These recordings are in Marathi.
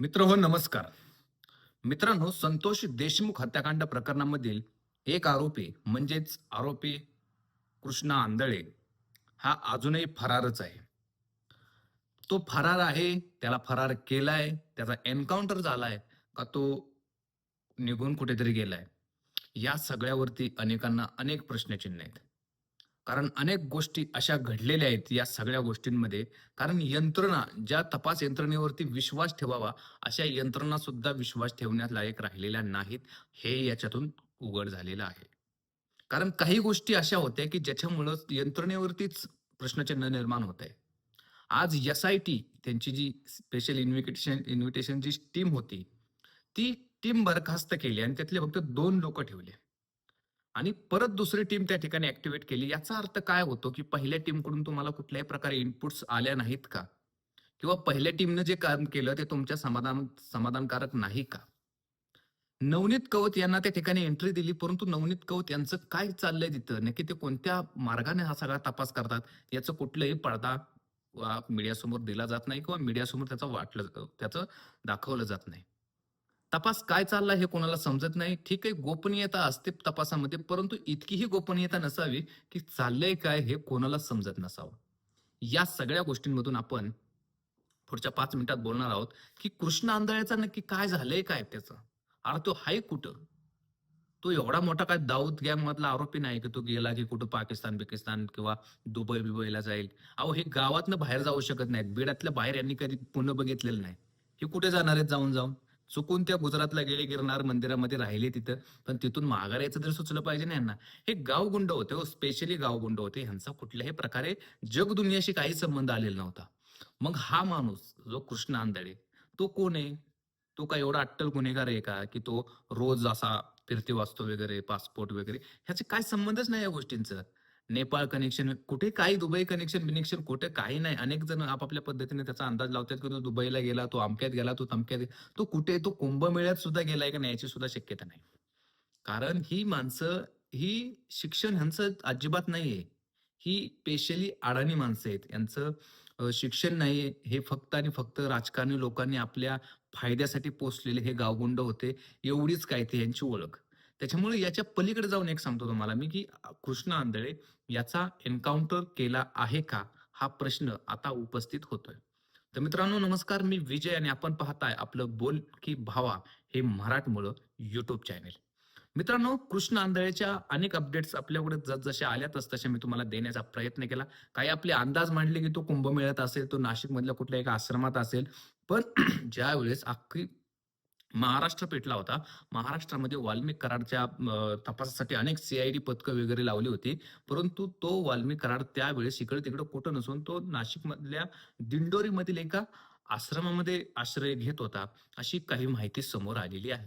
मित्र हो नमस्कार. मित्रांनो संतोष देशमुख हत्याकांड प्रकरणामधील एक आरोपी म्हणजेच आरोपी कृष्णा आंधळे हा अजूनही फरारच आहे. तो फरार आहे त्याला फरार केलाय त्याचा एन्काउंटर झालाय का तो निघून कुठेतरी गेलाय. या सगळ्यावरती अनेकांना अनेक प्रश्नचिन्ह आहेत. कारण अनेक गोष्टी अशा घडलेल्या आहेत या सगळ्या गोष्टींमध्ये. कारण यंत्रणा ज्या तपास यंत्रणेवरती विश्वास ठेवावा अशा यंत्रणा सुद्धा विश्वास ठेवण्यात लायक राहिलेल्या नाहीत हे याच्यातून उघड झालेलं आहे. कारण काही गोष्टी अशा होत्या की ज्याच्यामुळं यंत्रणेवरतीच प्रश्नचिन्ह निर्माण होत आहे. आज एस आय टी त्यांची जी स्पेशल इन्व्हिटेशन इन्व्हिटेशनची टीम होती ती टीम बरखास्त केली आणि त्यातले फक्त दोन लोक ठेवले. आणि परत दुसरी टीम त्या ठिकाणी ऍक्टिव्हेट केली. याचा अर्थ काय होतो की पहिल्या टीमकडून तुम्हाला कुठल्याही प्रकारे इनपुट्स आल्या नाहीत का? किंवा पहिल्या टीमनं जे काम केलं ते तुमच्या समाधान समाधानकारक नाही का? नवनीत कवत यांना त्या ठिकाणी एंट्री दिली परंतु नवनीत कवत यांचं काय चाललंय तिथं? नक्की ते कोणत्या मार्गाने हा सगळा तपास करतात? याचं कुठलंही पडदा मीडियासमोर दिला जात नाही किंवा मीडियासमोर त्याचं वाटलं त्याचं दाखवलं जात नाही. तपास काय चालला हे कोणाला समजत नाही. ठीक आहे गोपनीयता असते तपासामध्ये परंतु इतकीही गोपनीयता नसावी की चाललंय काय हे कोणाला समजत नसावं. या सगळ्या गोष्टींमधून आपण पुढच्या पाच मिनिटात बोलणार आहोत की कृष्ण आंधळ्याचा नक्की काय झालंय काय त्याचं? अरे तो हाय कुठं? तो एवढा मोठा काय दाऊद गँग मधला आरोपी नाही की तो गेला की कुठं पाकिस्तान बिकिस्तान किंवा दुबई बिबईला जाईल? अहो हे गावातनं बाहेर जाऊ शकत नाहीत. बीडातल्या बाहेर यांनी कधी पुन्हा बघितलेलं नाही. हे कुठे जाणार आहेत जाऊन जाऊन चुकून त्या गुजरातला गेले गिरनार मंदिरामध्ये राहिले तिथं. पण तिथून माघार यायचं तर सुचलं पाहिजे ना यांना. हे गावगुंड होते हो स्पेशली गावगुंड होते. ह्यांचा कुठल्याही प्रकारे जग दुनियाशी काही संबंध आलेला नव्हता. मग हा माणूस जो कृष्ण आंधळे तो कोण आहे? तो काय एवढा अट्टल गुन्हेगार आहे का? की तो रोज असा फिरते वाचतो वगैरे पासपोर्ट वगैरे ह्याचे काय संबंधच नाही या गोष्टींचं. नेपाळ कनेक्शन कुठे काही दुबई कनेक्शन बिनेक्शन कुठे काही नाही. अनेक जण आपापल्या पद्धतीने त्याचा अंदाज लावतात की तो दुबईला गेला तो अमक्यात गेला तो तमक्यात तो कुठे तो कुंभमेळ्यात सुद्धा गेलाय का नाही याची सुद्धा शक्यता नाही. कारण ही माणसं ही शिक्षण ह्यांचं अजिबात नाहीये. ही स्पेशली अडाणी माणसं आहेत. यांचं शिक्षण नाहीये. हे फक्त आणि फक्त राजकारणी लोकांनी आपल्या फायद्यासाठी पोचलेले हे गावगुंड होते. एवढीच काय ते यांची ओळख. त्याच्यामुळे याच्या पलीकडे जाऊन एक सांगतो तुम्हाला मी की कृष्ण आंधळे याचा एन्काउंटर केला आहे का? हा प्रश्न आता उपस्थित होतोय. तर मित्रांनो नमस्कार मी विजय आणि आपण पाहताय आपलं बोल की भावा हे मराठमोळं युट्यूब चॅनेल मित्रांनो कृष्ण आंधळेच्या अनेक अपडेट्स आपल्याकडे जसजशा आल्या तसतशा मी तुम्हाला देण्याचा प्रयत्न केला. काही आपले अंदाज मांडले की तो कुंभमेळ्यात असेल तो नाशिकमधल्या कुठल्या एका आश्रमात असेल. पण ज्या वेळेस अख्खी महाराष्ट्र पेटला होता. महाराष्ट्रामध्ये वाल्मिक कराडच्या तपासासाठी अनेक सीआयडी पथकं वगैरे लावली होती. परंतु तो वाल्मिक कराड त्यावेळेस इकडे तिकडे कुठं नसून तो नाशिक मधल्या एका आश्रमामध्ये आश्रय घेत होता अशी काही माहिती समोर आलेली आहे.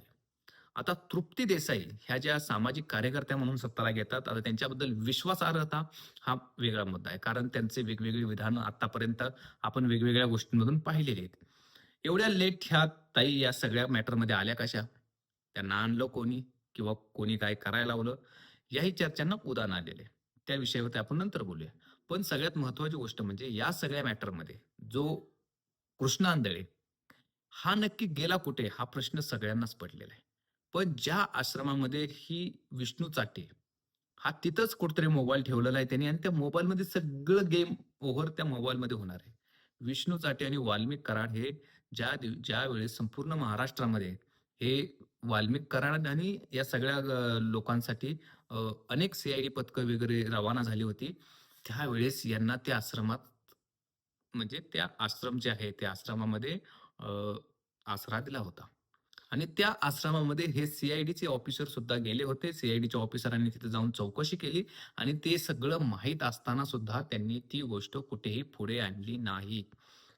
आता तृप्ती देसाई ह्या ज्या सामाजिक कार्यकर्त्या म्हणून सत्ताला घेतात आता त्यांच्याबद्दल विश्वासार्हता हा वेगळा मुद्दा आहे. कारण त्यांचे वेगवेगळे विधान आतापर्यंत आपण वेगवेगळ्या गोष्टींमधून पाहिलेले आहेत. एवढ्या लेट ह्या ताई या सगळ्या मॅटरमध्ये आल्या कशा? त्यांना आणलं कोणी किंवा कोणी काय करायला लावलं? याही चर्चांना उदाहरण आलेले. त्या विषयावरती आपण नंतर बोलूया. पण सगळ्यात महत्वाची गोष्ट म्हणजे या सगळ्या मॅटरमध्ये जो कृष्ण आंधळे हा नक्की गेला कुठे? हा प्रश्न सगळ्यांनाच पडलेला आहे. पण ज्या आश्रमामध्ये ही विष्णू चाटे हा तिथंच कुठतरी मोबाईल ठेवलेला आहे त्यांनी आणि त्या मोबाईलमध्ये सगळं गेम ओव्हर त्या मोबाईलमध्ये होणार आहे. विष्णू चाटे आणि वाल्मिक कराड हे ज्या दिव- ज्या वेळेस संपूर्ण महाराष्ट्रामध्ये हे वाल्मिक कराडांनी या सगळ्या लोकांसाठी अनेक सीआयडी पथकं वगैरे रवाना झाली होती त्यावेळेस यांना त्या आश्रमात म्हणजे त्या आश्रम जे आहे त्या आश्रमामध्ये आसरा दिला होता. आणि त्या आश्रमामध्ये हे सीआयडीचे ऑफिसर सुद्धा गेले होते. सीआयडीच्या ऑफिसरांनी तिथे जाऊन चौकशी केली आणि ते सगळं माहीत असताना सुद्धा त्यांनी ती गोष्ट कुठेही पुढे आणली नाही.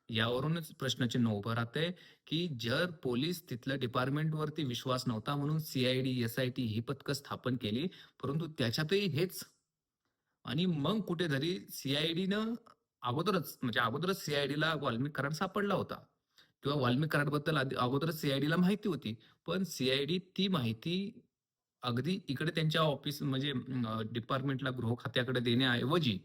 यावरूनच प्रश्नचिन्ह उभं राहतंय की जर पोलीस तिथल्या डिपार्टमेंटवरती विश्वास नव्हता म्हणून सीआयडी एस आय टी ही पथकं स्थापन केली परंतु त्याच्यातही हेच. आणि मग कुठेतरी सीआयडीनं अगोदरच म्हणजे अगोदरच सीआयडीला वाल्मिक कराड सापडला होता. किंवा वाल्मिक कराडबद्दल अगोदरच सीआयडीला माहिती होती. पण सीआयडी ती माहिती अगदी इकडे त्यांच्या ऑफिस म्हणजे डिपार्टमेंटला गृह खात्याकडे देण्याऐवजी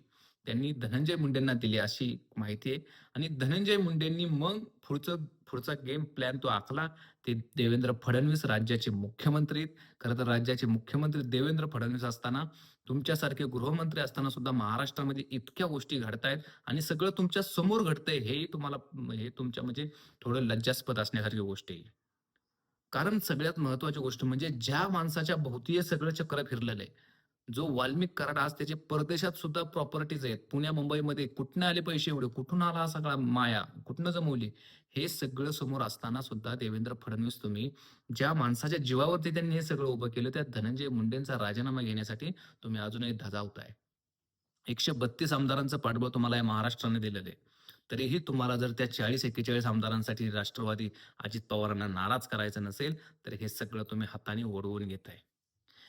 त्यांनी धनंजय मुंडेंना दिली अशी माहिती आहे. आणि धनंजय मुंडेंनी मग पुढचं पुढचा गेम प्लॅन तो आखला. ते देवेंद्र फडणवीस राज्याचे मुख्यमंत्री खरं तर राज्याचे मुख्यमंत्री देवेंद्र फडणवीस असताना तुमच्यासारखे गृहमंत्री असताना सुद्धा महाराष्ट्रामध्ये इतक्या गोष्टी घडतायत. आणि सगळं तुमच्यासमोर घडतंय हेही तुम्हाला हे तुमच्या म्हणजे थोडं लज्जास्पद असण्यासारखी गोष्ट आहे. कारण सगळ्यात महत्वाची गोष्ट म्हणजे ज्या माणसाच्या भोवती सगळं चक्र फिरलेलं आहे. जो वाल्मिक कराड आज त्याचे परदेशात सुद्धा प्रॉपर्टीज आहेत. पुण्या मुंबईमध्ये कुठनं आले पैसे एवढे? कुठून आला सगळा माया? कुठनं जमवली? हे सगळं समोर असताना सुद्धा देवेंद्र फडणवीस तुम्ही ज्या माणसाच्या जीवावरती त्यांनी हे सगळं उभं केलं त्या धनंजय मुंडेंचा राजीनामा घेण्यासाठी तुम्ही अजूनही धजावताय एकशे बत्तीस आमदारांचं पाठबळ तुम्हाला या महाराष्ट्राने दिलेलं आहे. तरीही तुम्हाला जर त्या चाळीस एक्केचाळीस आमदारांसाठी राष्ट्रवादी अजित पवारांना नाराज करायचं नसेल तर हे सगळं तुम्ही हाताने ओढवून घेताय.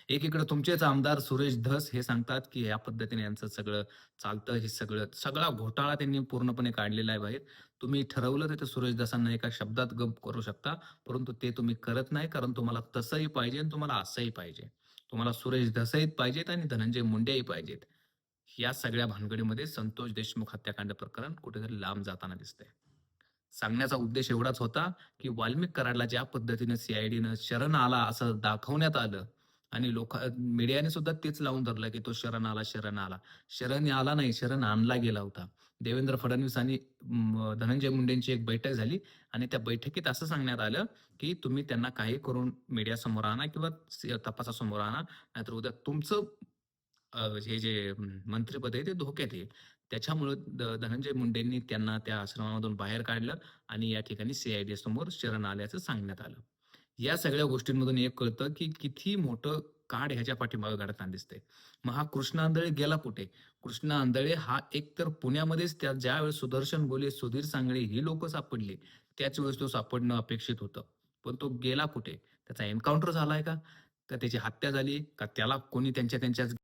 एकीकडे तुमचेच आमदार सुरेश धस हे सांगतात की या पद्धतीने यांचं सगळं चालतं हे सगळं सगळा घोटाळा त्यांनी पूर्णपणे काढलेला आहे बाहेर. तुम्ही ठरवलं तर ते सुरेश धसांना एका शब्दात गप करू शकता परंतु ते तुम्ही करत नाही कारण तुम्हाला तसंही पाहिजे आणि तुम्हाला असंही पाहिजे. तुम्हाला सुरेश धसही पाहिजेत आणि धनंजय मुंडेही पाहिजेत. या सगळ्या भानगडीमध्ये संतोष देशमुख हत्याकांड प्रकरण कुठेतरी लांब जाताना दिसतंय. सांगण्याचा उद्देश एवढाच होता की वाल्मिक कराडला ज्या पद्धतीने सीआयडीनं शरण आला असं दाखवण्यात आलं आणि लोक मीडियाने सुद्धा तेच लावून धरलं की तो शरण आला शरण आला. शरण आला नाही शरण आणला गेला होता. देवेंद्र फडणवीस आणि धनंजय मुंडेंची एक बैठक झाली आणि त्या बैठकीत असं सांगण्यात आलं की तुम्ही त्यांना काही करून मीडिया समोर आणा किंवा तपासासमोर आणा नाहीतर उद्या तुमचं हे जे मंत्रीपद मंत्रिपद आहे ते धोक्यात येईल. त्याच्यामुळे द- धनंजय मुंडेंनी त्यांना त्या आश्रमामधून बाहेर काढलं आणि या ठिकाणी सीआयडी समोर शरण आल्याचं सांगण्यात आलं. या सगळ्या गोष्टींमधून एक कळतं की किती मोठं काढ ह्याच्या पाठीमागे घडताना दिसते मग हा कृष्ण आंधळे गेला कुठे? कृष्ण आंधळे हा एक तर पुण्यामध्येच त्या ज्यावेळेस सुदर्शन बोले सुधीर सांगळे ही लोक सापडली त्याच वेळेस तो सापडणं अपेक्षित होतं. पण तो गेला कुठे? त्याचा एन्काउंटर झालाय का? का त्याची हत्या झाली? का त्याला कोणी त्यांच्या त्यांच्याच